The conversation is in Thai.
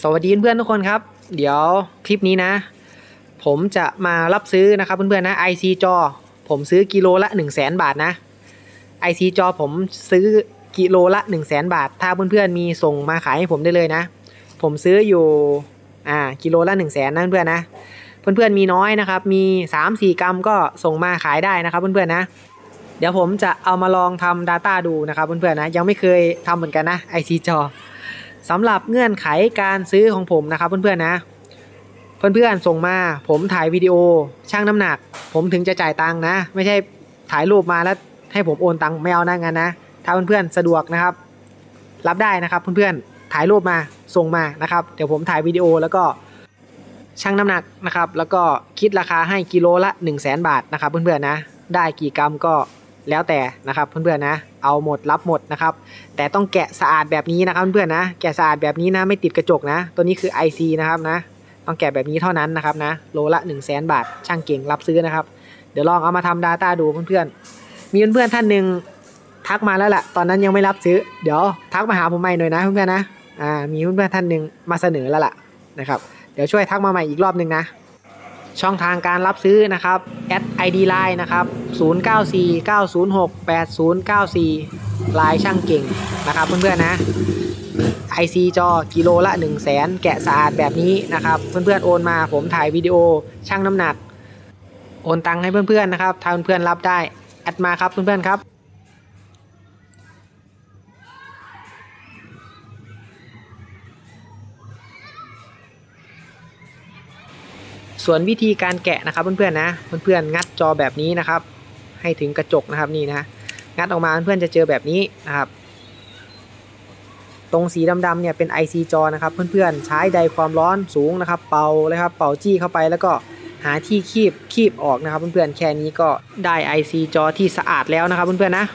สวัสดีเพื่อนๆทุกคนครับ เดี๋ยวคลิปนี้นะ ผมจะมารับซื้อนะครับเพื่อนๆนะ IC จอ ผมซื้อกิโลละ 1 0 0 0 0แบาทนะ IC จอผมซื้อกิโลละ 1 0 0 0 0แบาท ถ้าเพื่อนๆมีส่งมาขายให้ผมได้เลยนะ ผมซื้ออยู่อ่ากิโลละ1 0 0 0 0แสนะเพื่อนๆนะ เพื่อนๆมีน้อยนะครับ มี 3-4 กรัมก็ส่งมาขายได้นะครับเพื่อนๆนะเดี๋ยวผมจะเอามาลองทำ Data ดูนะครับเพื่อนๆนะ ยังไม่เคยทำเหมือนกันนะ IC จอ สำหรับเงื่อนไขการซื้อของผมนะครับเพื่อนๆนะ เพื่อนๆส่งมาผมถ่ายวิดีโอช่างน้ำหนัก ผมถึงจะจ่ายตังค์นะ ไม่ใช่ถ่ายรูปมาแล้วให้ผมโอนตังค์ไม่เอานะงั้นนะ ถ้าเพื่อนๆสะดวกนะครับ รับได้นะครับเพื่อนๆถ่ายรูปมาส่งมานะครับ เดี๋ยวผมถ่ายวิดีโอแล้วก็ชั่งน้ำหนักนะครับ แล้วก็คิดราคาให้กิโลละ 1 0 0 0 0แบาทนะครับเพื่อนๆนะ ได้กี่กรัมก็ แล้วแต่นะครับเพื่อนๆนะเอาหมดรับหมดนะครับแต่ต้องแกะสะอาดแบบนี้นะครับเพื่อนๆนะแกะสะอาดแบบนี้นะไม่ติดกระจกนะ ตัวนี้คือ IC นะครับนะต้องแกะแบบนี้เท่านั้นนะครับนะโลละ 1 0 0 0 0แบาท ช่างเก่งรับซื้อนะครับ เดี๋ยวลองเอามาทำ Data ดูเพื่อนๆมีเพื่อนๆท่านหนึ่งทักมาแล้วแหละตอนนั้นยังไม่รับซื้อ เดี๋ยวทักมาหาผมใหม่หน่อยนะเพื่อนๆนะอ่ามีเพื่อนๆท่านหนึ่งมาเสนอแล้วล่ะนะครับเดี๋ยวช่วยทักมาใหม่อีกรอบหนึงนะ ช่องทางการรับซื้อนะครับ at id line นะครับ 0949068094 ลายช่างเก่งนะครับ เพื่อนๆนะ IC จอกิโลละ 1 0 0 0 0แสนแกะสะอาดแบบนี้นะครับ เพื่อนๆโอนมาผมถ่ายวิดีโอช่างน้ำหนัก โอนตังค์ให้เพื่อนๆนะครับถ้าเพื่อนๆรับได้ แอดมาครับเพื่อนๆครับ ส่วนวิธีการแกะนะครับเพื่อนๆนะเพื่อนๆงัดจอแบบนี้นะครับ ให้ถึงกระจกนะครับนี่นะงัดออกมาเพื่อนๆจะเจอแบบนี้นะครับ ตรงสีดำๆเนี่ยเป็น IC จอนะครับ เพื่อนๆใช้ไดความร้อนสูงนะครับ เป่าเลยครับ เป่าจี้เข้าไปแล้วก็หาที่คีบคีบออกนะครับ เพื่อนๆแค่นี้ก็ได้ IC จอที่สะอาดแล้วนะครับเพื่อนๆนะ